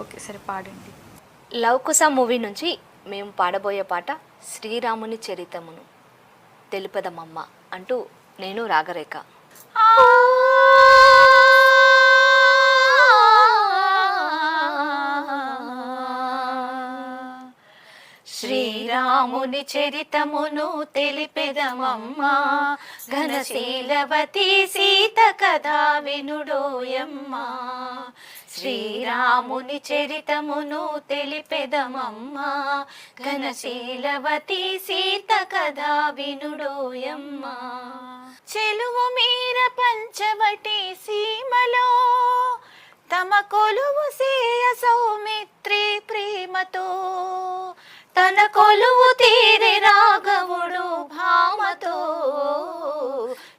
Okay సరే పాడండి. Love కుశ movie నుంచి మేము పాడబోయే పాట శ్రీరాముని చరితమును తెలుపదమమ్మ అంటూ నేను రాగరేఖ. శ్రీరాముని చరితమును తెలిపెదమమ్మా ఘనశీలవతి సీత కథా వినుడోయమ్మా. శ్రీరాముని చరితమును తెలిపెదమమ్మా. ఘనశీలవతి సీత కథా వినుడోయమ్మా. చెలువు మీర పంచవటి సీమలో తమ కొలువు సేయ సౌమిత్రి ప్రేమతో తన కొలువు తీరి రాఘవుడు భామతో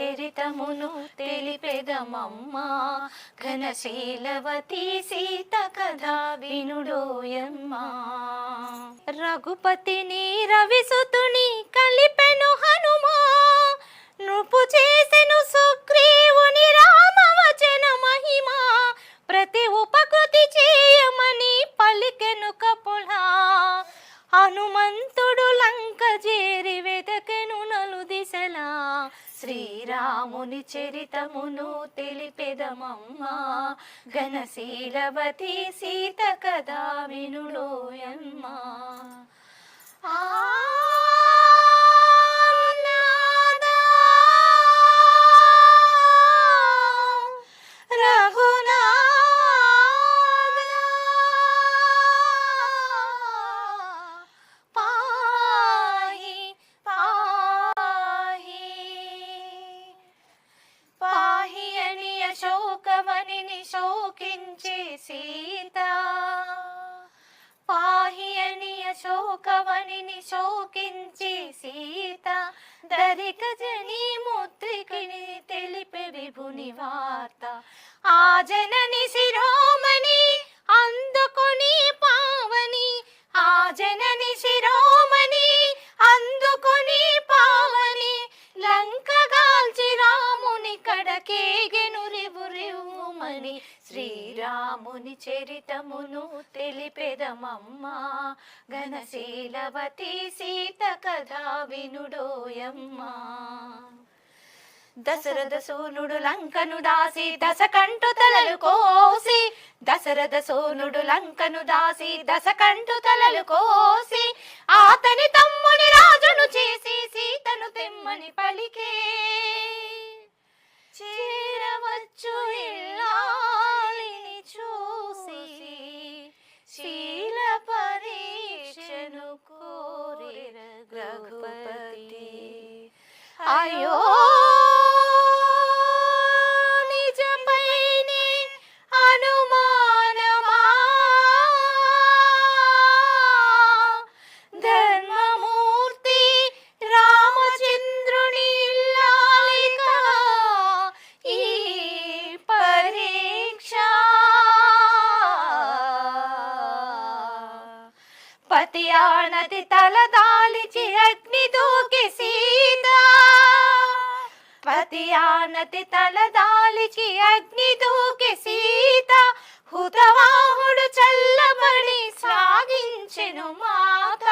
చరితమును తెలిపెదమమ్మా. ఘనశీలవతి సీత కథా వినుడోయమ్మా. రఘుపతిని రవిసుతు రాముని చరితమును తెలిపెదమమ్మా. ఘనశీలవతి సీత కదా వినుడోయమ్మా ఆ సీత పాహి అని అశోకవనిని శోకించే సీత దరిక జని ముద్రికిని తెలిపి విభుని వార్త ఆ జనని శిరో రాముని చరితమును తెలిపెదమమ్మా. ఘనశీలవతి సీత కథా వినుడోయమ్మా. దశరథ సోనుడు లంకను దాసి దశకంఠు తలలు కోసి. దశరథ సోనుడు లంకను దాసి దశకంఠు తలలు కోసి. ఆతని తమ్ముని రాజును చేసి సీతను తెమ్మని పలికే రఘుపతి. అయ్యో! నిజమైనే అనుమానమా? ధర్మమూర్తి రామచంద్రుని ఇల్లాలిక ఈ పరీక్ష. పతి ఆనతి పతి ఆనతి తల దాలిచి అగ్ని దూకి సీత హుతవాహుడు చల్లబడి సాగించెను మాత.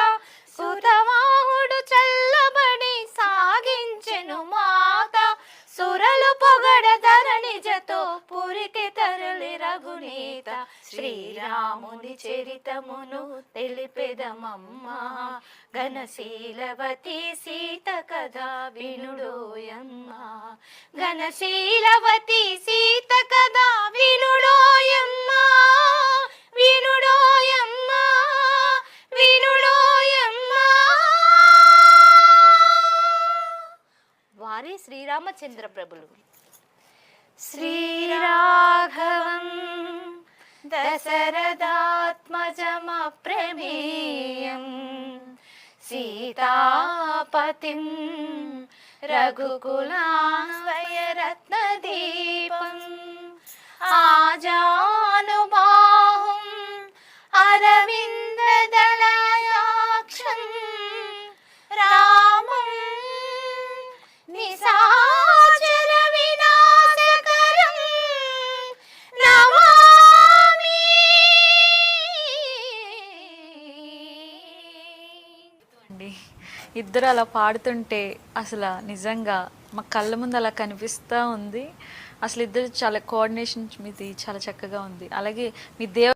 శ్రీరాముని చరితమును తెలిపెదమమ్మా. ఘనశీలవతి సీత కథ వినుడోయమ్మా. ఘనశీలవతి సీత కథ వినుడోయమ్మా. వినుడోయమ్మా. వినుడోయమ్మా. వారి శ్రీరామచంద్ర ప్రభులు శ్రీరాఘవం దశరథాత్మజమప్రమేయం సీతాపతిం రఘుకులాన్వయరత్నదీపం ఆజానుబాహుం ఇద్దరు అలా పాడుతుంటే అసలు నిజంగా మా కళ్ళ ముందు అలా కనిపిస్తూ ఉంది. అసలు ఇద్దరు చాలా కోఆర్డినేషన్ మీది చాలా చక్కగా ఉంది. అలాగే మీ దేవ